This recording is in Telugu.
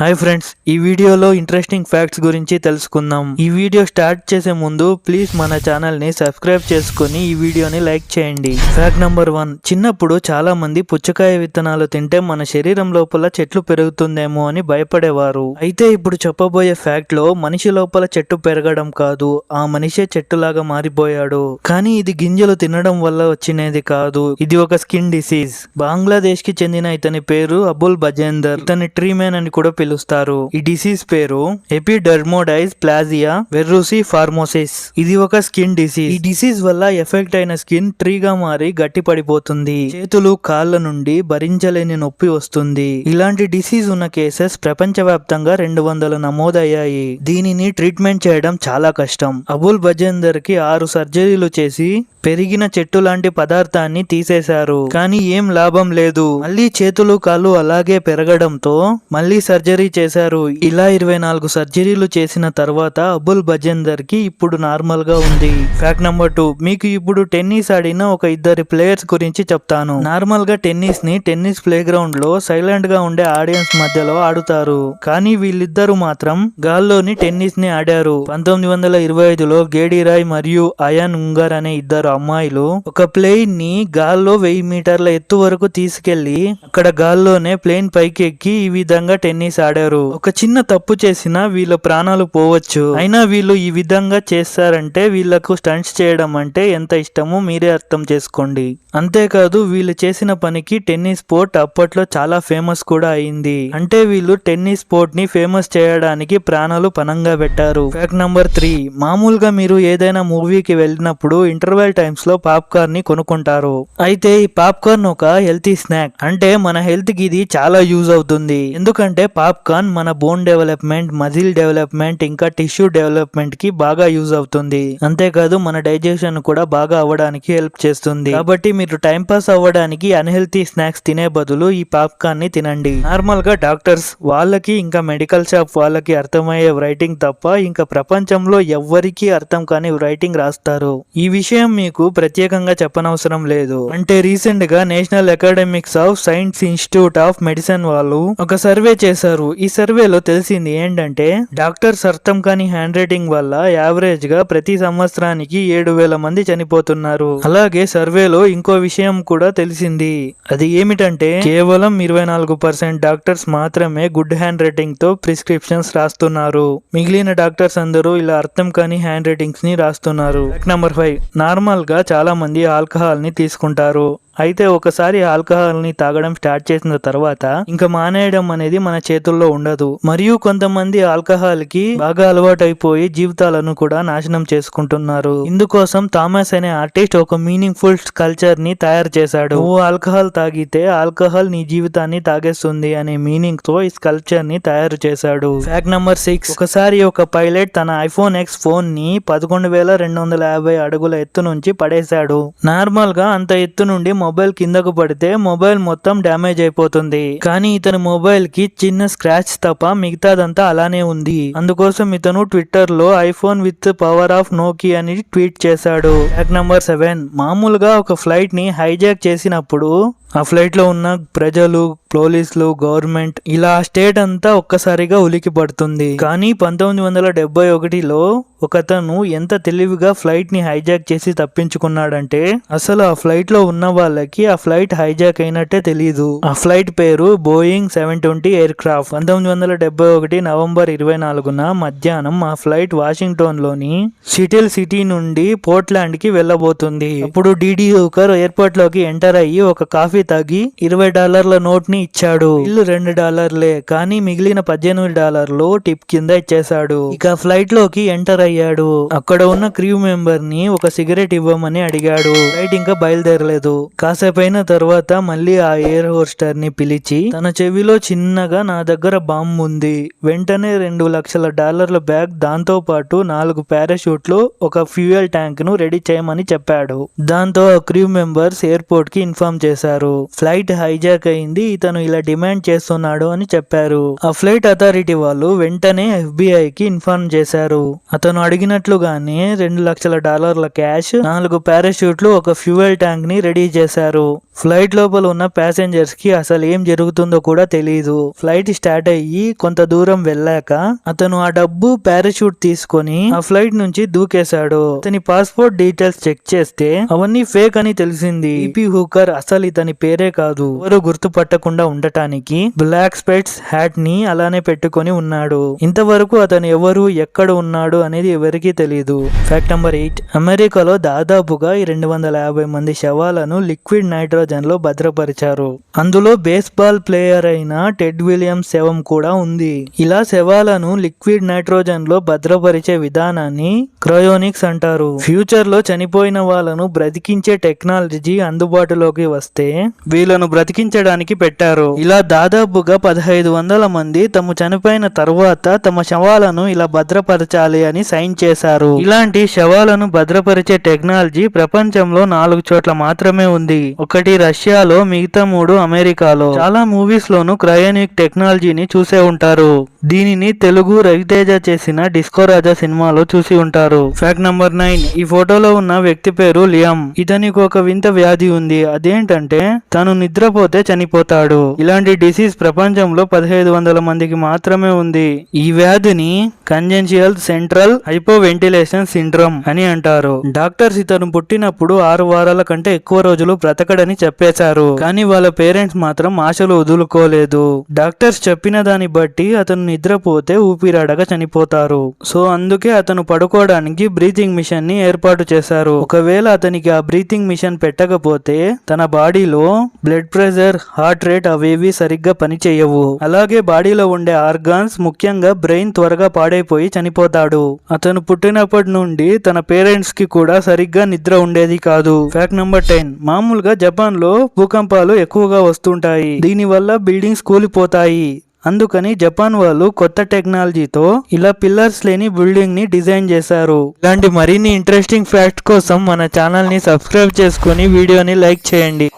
హాయ్ ఫ్రెండ్స్ ఈ వీడియోలో ఇంట్రెస్టింగ్ ఫ్యాక్ట్స్ గురించి తెలుసుకుందాం. ఈ వీడియో స్టార్ట్ చేసే ముందు ప్లీజ్ మన ఛానల్ని సబ్స్క్రైబ్ చేసుకుని ఈ వీడియోని లైక్ చేయండి. ఫ్యాక్ట్ నంబర్ వన్ చిన్నప్పుడు చాలా మంది పుచ్చకాయ విత్తనాలు తింటే మన శరీరం లోపల చెట్లు పెరుగుతుందేమో అని భయపడేవారు. అయితే ఇప్పుడు చెప్పబోయే ఫ్యాక్ట్లో మనిషి లోపల చెట్టు పెరగడం కాదు ఆ మనిషే చెట్టులాగా మారిపోయాడు. కానీ ఇది గింజలు తినడం వల్ల వచ్చినది కాదు. ఇది ఒక స్కిన్ డిసీజ్ బంగ్లాదేశ్కి చెందిన ఇతని పేరు అబుల్ బజేందర్. ఇతని ట్రీమెన్ అని కూడా పిలుస్తారు. ఈ డిసీజ్ పేరు ఎపిడర్మోడైజ్ ప్లాజియా వెర్రూసి ఫార్మోసిస్ ఇది ఒక స్కిన్ డిసీజ్ ఈ డిసీజ్ వల్ల ఎఫెక్ట్ అయిన స్కిన్ ట్రీగా మారి గట్టి పడిపోతుంది. చేతులు కాళ్ళ నుండి భరించలేని నొప్పి వస్తుంది. ఇలాంటి డిసీజ్ ఉన్న కేసెస్ ప్రపంచవ్యాప్తంగా రెండు వందలు నమోదయ్యాయి. దీనిని ట్రీట్మెంట్ చేయడం చాలా కష్టం. అబుల్ బజేందర్కి ఆరు సర్జరీలు చేసి పెరిగిన చెట్టు లాంటి పదార్థాన్ని తీసేశారు. కానీ ఏం లాభం లేదు. మళ్ళీ చేతులు కాళ్ళు అలాగే పెరగడంతో మళ్ళీ సర్జరీ చేశారు. ఇలా ఇరవై నాలుగు సర్జరీలు చేసిన తర్వాత అబుల్ బజేందర్కి ఇప్పుడు నార్మల్గా ఉంది. ఫ్యాక్ట్ నెంబర్ టూ మీకు ఇప్పుడు టెన్నిస్ ఆడిన ఒక ఇద్దరి ప్లేయర్స్ గురించి చెప్తాను. నార్మల్గా టెన్నిస్ని టెన్నిస్ ప్లే గ్రౌండ్లో సైలెంట్గా ఉండే ఆడియన్స్ మధ్యలో ఆడుతారు. కానీ వీళ్ళిద్దరు మాత్రం గాల్లోని టెన్నిస్ని ఆడారు. పంతొమ్మిది వందల ఇరవై ఐదులో గేడిరాయ్ మరియు అయాన్ ఉంగర్ అనే ఇద్దరు అమ్మాయిలు ఒక ప్లేన్ని గాల్లో వెయ్యి మీటర్ల ఎత్తు వరకు తీసుకెళ్ళి అక్కడ గాల్లోనే ప్లేన్ పైకి ఎక్కి ఈ విధంగా టెన్నిస్ ఆడారు ఒక చిన్న తప్పు చేసినా వీళ్ళ ప్రాణాలు పోవచ్చు. అయినా వీళ్ళు ఈ విధంగా చేస్తారంటే వీళ్ళకు స్టంట్స్ చేయడం అంటే ఎంత ఇష్టమో మీరే అర్థం చేసుకోండి. అంతేకాదు వీళ్ళు చేసిన పనికి టెన్నిస్ స్పోర్ట్ అప్పట్లో చాలా ఫేమస్ కూడా అయింది. అంటే వీళ్ళు టెన్నిస్ స్పోర్ట్ని ఫేమస్ చేయడానికి ప్రాణాలు పనంగా పెట్టారు. ఫ్యాక్ట్ నంబర్ త్రీ మామూలుగా మీరు ఏదైనా మూవీకి వెళ్ళినప్పుడు ఇంటర్వెల్ టైమ్స్లో పాప్కార్న్ని కొనుక్కుంటారు. అయితే ఈ పాప్కార్న్ ఒక హెల్తీ స్నాక్ అంటే మన హెల్త్కి ఇది చాలా యూజ్ అవుతుంది. ఎందుకంటే పాప్కార్న్ మన బోన్ డెవలప్మెంట్ మజిల్ డెవలప్మెంట్ ఇంకా టిష్యూ డెవలప్మెంట్కి బాగా యూజ్ అవుతుంది. అంతేకాదు మన డైజెషన్ కూడా బాగా అవ్వడానికి హెల్ప్ చేస్తుంది. కాబట్టి మీరు టైం పాస్ అవ్వడానికి అన్హెల్తీ స్నాక్స్ తినే బదులు ఈ పాప్కార్న్ని తినండి. నార్మల్గా డాక్టర్స్ వాళ్ళకి ఇంకా మెడికల్ షాప్ వాళ్ళకి అర్థమయ్యే రైటింగ్ తప్ప ఇంకా ప్రపంచంలో ఎవ్వరికీ అర్థం కాని రైటింగ్ రాస్తారు. ఈ విషయం మీకు ప్రత్యేకంగా చెప్పనవసరం లేదు. అంటే రీసెంట్గా National Academics of Science Institute of Medicine వాళ్ళు ఒక సర్వే చేశారు. ఈ సర్వేలో తెలిసింది ఏంటంటే డాక్టర్స్ అర్థం కాని హ్యాండ్ రైటింగ్ వల్ల యావరేజ్గా ప్రతి సంవత్సరానికి ఏడు వేల మంది చనిపోతున్నారు. అలాగే సర్వేలో ఇంకో విషయం కూడా తెలిసింది. అది ఏమిటంటే కేవలం ఇరవై నాలుగు పర్సెంట్ డాక్టర్స్ మాత్రమే గుడ్ హ్యాండ్ రైటింగ్తో ప్రిస్క్రిప్షన్స్ రాస్తున్నారు. మిగిలిన డాక్టర్స్ అందరూ ఇలా అర్థం కాని హ్యాండ్ రైటింగ్స్ని రాస్తున్నారు. నెంబర్ ఫైవ్ నార్మల్గా చాలా మంది ఆల్కహాల్ని తీసుకుంటారు. అయితే ఒకసారి ఆల్కహాల్ని తాగడం స్టార్ట్ చేసిన తర్వాత ఇంకా మానేయడం అనేది మన చేతుల్లో ఉండదు. మరియు కొంతమంది ఆల్కహాల్కి బాగా అలవాటైపోయి జీవితాలను కూడా నాశనం చేసుకుంటున్నారు. ఇందుకోసం థామస్ అనే ఆర్టిస్ట్ ఒక మీనింగ్ ఫుల్ కల్చర్ని తయారు చేశాడు. నువ్వు ఆల్కహాల్ తాగితే ఆల్కహాల్ నీ జీవితాన్ని తాగేస్తుంది అనే మీనింగ్తో ఈ స్కల్చర్ని తయారు చేశాడు. ఫ్యాక్ట్ నంబర్ సిక్స్ ఒకసారి ఒక పైలట్ తన ఐఫోన్ ఎక్స్ ఫోన్ని పదకొండు వేల రెండు వందల యాభై అడుగుల ఎత్తు నుంచి పడేశాడు. నార్మల్గా అంత ఎత్తు నుండి మొబైల్ కిందకు పడితే మొబైల్ మొత్తం డ్యామేజ్ అయిపోతుంది. కానీ ఇతని మొబైల్కి చిన్న స్క్రాచ్ తప్ప మిగతాదంతా అలానే ఉంది. అందుకోసం ఇతను ట్విట్టర్లో iPhone with power of Nokia అని ట్వీట్ చేశాడు. Fact number seven. మామూలుగా ఒక ఫ్లైట్ని హైజాక్ చేసినప్పుడు ఆ ఫ్లైట్లో ఉన్న ప్రజలు పోలీసులు గవర్నమెంట్ ఇలా స్టేట్ అంతా ఒక్కసారిగా ఉలికి పడుతుంది కానీ పంతొమ్మిది వందల డెబ్బై ఒకటిలో ఒకతను ఎంత తెలివిగా ఫ్లైట్ని హైజాక్ చేసి తప్పించుకున్నాడంటే అసలు ఆ ఫ్లైట్లో ఉన్న వాళ్ళకి ఆ ఫ్లైట్ హైజాక్ అయినట్టే తెలియదు ఆ ఫ్లైట్ పేరు Boeing seven twenty aircraft పంతొమ్మిది వందల డెబ్బై ఒకటి నవంబర్ ఇరవై నాలుగున మధ్యాహ్నం ఆ ఫ్లైట్ వాషింగ్టన్లోని సిటిల్ సిటీ నుండి పోర్ట్లాండ్కి వెళ్ళబోతుంది. అప్పుడు డిడి హూకర్ ఎయిర్పోర్ట్లోకి ఎంటర్ అయ్యి ఒక కాఫీ తాగి ఇరవై డాలర్ల నోట్ని ఇచ్చాడు. ఇల్లు రెండు డాలర్లే కానీ మిగిలిన పద్దెనిమిది డాలర్లు టిప్ కింద ఇచ్చేశాడు. ఇక ఫ్లైట్లోకి ఎంటర్ అయ్యాడు. అక్కడ ఉన్న క్రూ మెంబర్ని ఒక సిగరెట్ ఇవ్వమని అడిగాడు. ఫ్లైట్ ఇంకా బయలుదేరలేదు. కాసేపైన తర్వాత మళ్ళీ ఆ ఎయిర్ హోస్టర్ని పిలిచి తన చెవిలో చిన్నగా నా దగ్గర బాంబు ఉంది. వెంటనే రెండు లక్షల డాలర్ల బ్యాగ్ దాంతో పాటు నాలుగు పారాషూట్లు ఒక ఫ్యూయల్ ట్యాంక్ను రెడీ చేయమని చెప్పాడు. దాంతో ఆ క్రూ మెంబర్స్ ఎయిర్పోర్ట్కి ఇన్ఫార్మ్ చేశారు. ఫ్లైట్ హైజాక్ అయింది ఇతను ఇలా డిమాండ్ చేస్తున్నాడు అని చెప్పారు. ఆ ఫ్లైట్ అథారిటీ వాళ్ళు వెంటనే ఎఫ్బిఐ కి ఇన్ఫార్మ్ చేశారు. అతను అడిగినట్లుగానే రెండు లక్షల డాలర్ల క్యాష్ నాలుగు పారాషూట్లు ఒక ఫ్యూయల్ ట్యాంక్ని రెడీ చేశారు. ఫ్లైట్ లోపల ఉన్న ప్యాసింజర్స్కి అసలు ఏం జరుగుతుందో కూడా తెలియదు ఫ్లైట్ స్టార్ట్ అయ్యి కొంత దూరం వెళ్ళాక అతను ఆ డబ్బు పారాషూట్ తీసుకొని ఆ ఫ్లైట్ నుంచి దూకేశాడు. అతని పాస్పోర్ట్ డీటెయిల్స్ చెక్ చేస్తే అవన్నీ ఫేక్ అని తెలిసింది. ఈపీ హూకర్ అసలు ఇతని పేరే కాదు. ఎవరు గుర్తుపట్టకుండా ఉండటానికి బ్లాక్ స్పెట్స్ హ్యాట్ని అలానే పెట్టుకొని ఉన్నాడు. ఇంతవరకు అతను ఎవరు ఎక్కడ ఉన్నాడు అనేది ఎవరికీ తెలియదు ఫ్యాక్ట్ నెంబర్ ఎయిట్ అమెరికాలో దాదాపుగా ఈ రెండు వందల యాభై మంది శవాలను లిక్విడ్ నైట్రోజన్ లో భద్రపరిచారు. అందులో బేస్బాల్ ప్లేయర్ అయిన టెడ్ విలియమ్స్ శవం కూడా ఉంది. ఇలా శవాలను లిక్విడ్ నైట్రోజన్లో భద్రపరిచే విధానాన్ని క్రయోనిక్స్ అంటారు. ఫ్యూచర్లో చనిపోయిన వాళ్ళను బ్రతికించే టెక్నాలజీ అందుబాటులోకి వస్తే వీళ్ళను బ్రతికించడానికి పెట్టారు. ఇలా దాదాపుగా పదహైదు వందల మంది తమ చనిపోయిన తర్వాత తమ శవాలను ఇలా భద్రపరచాలి అని సైన్ చేశారు. ఇలాంటి శవాలను భద్రపరిచే టెక్నాలజీ ప్రపంచంలో నాలుగు చోట్ల మాత్రమే ఉంది. ఒకటి రష్యాలో మిగతా మూడు అమెరికాలో చాలా మూవీస్ లోను క్రయోనిక్ టెక్నాలజీని చూసే ఉంటారు. దీనిని తెలుగు రవితేజ చేసిన డిస్కో రాజా సినిమాలో చూసి ఉంటారు. Fact number nine. ఈ ఫోటోలో ఉన్న వ్యక్తి పేరు లియామ్. ఇతనికి ఒక వింత వ్యాధి ఉంది. అదేంటంటే తను నిద్రపోతే చనిపోతాడు. ఇలాంటి డిసీజ్ ప్రపంచంలో పదిహేదు వందల మందికి మాత్రమే ఉంది. ఈ వ్యాధిని congenital central hypoventilation syndrome అని అంటారు. డాక్టర్స్ ఇతను పుట్టినప్పుడు ఆరు వారాల కంటే ఎక్కువ రోజులు బ్రతకడని చెప్పేశారు. కానీ వాళ్ళ పేరెంట్స్ మాత్రం ఆశలు వదులుకోలేదు. డాక్టర్స్ చెప్పిన దాన్ని బట్టి అతను నిద్రపోతే ఊపిరాడక చనిపోతారు. సో అందుకే అతను పడుకోవడానికి బ్రీతింగ్ మిషన్ని ఏర్పాటు చేశారు. ఒకవేళ అతనికి ఆ బ్రీతింగ్ మిషన్ పెట్టకపోతే తన బాడీలో బ్లడ్ ప్రెషర్ హార్ట్ రేట్ అవేవి సరిగ్గా పనిచేయవు. అలాగే బాడీలో ఉండే ఆర్గాన్స్ ముఖ్యంగా బ్రెయిన్ త్వరగా పాడైపోయి చనిపోతాడు. అతను పుట్టినప్పటి నుండి తన పేరెంట్స్కి కూడా సరిగ్గా నిద్ర ఉండేది కాదు. Fact number ten. మామూలుగా జపాన్లో భూకంపాలు ఎక్కువగా వస్తుంటాయి. దీనివల్ల బిల్డింగ్స్ కూలిపోతాయి. అందుకని జపాన్ వాళ్ళు కొత్త టెక్నాలజీతో ఇలా పిల్లర్స్ లేని బిల్డింగ్ని డిజైన్ చేశారు. ఇలాంటి మరిన్ని ఇంట్రెస్టింగ్ ఫ్యాక్ట్ కోసం మన ఛానల్ని సబ్స్క్రైబ్ చేసుకుని వీడియోని లైక్ చేయండి.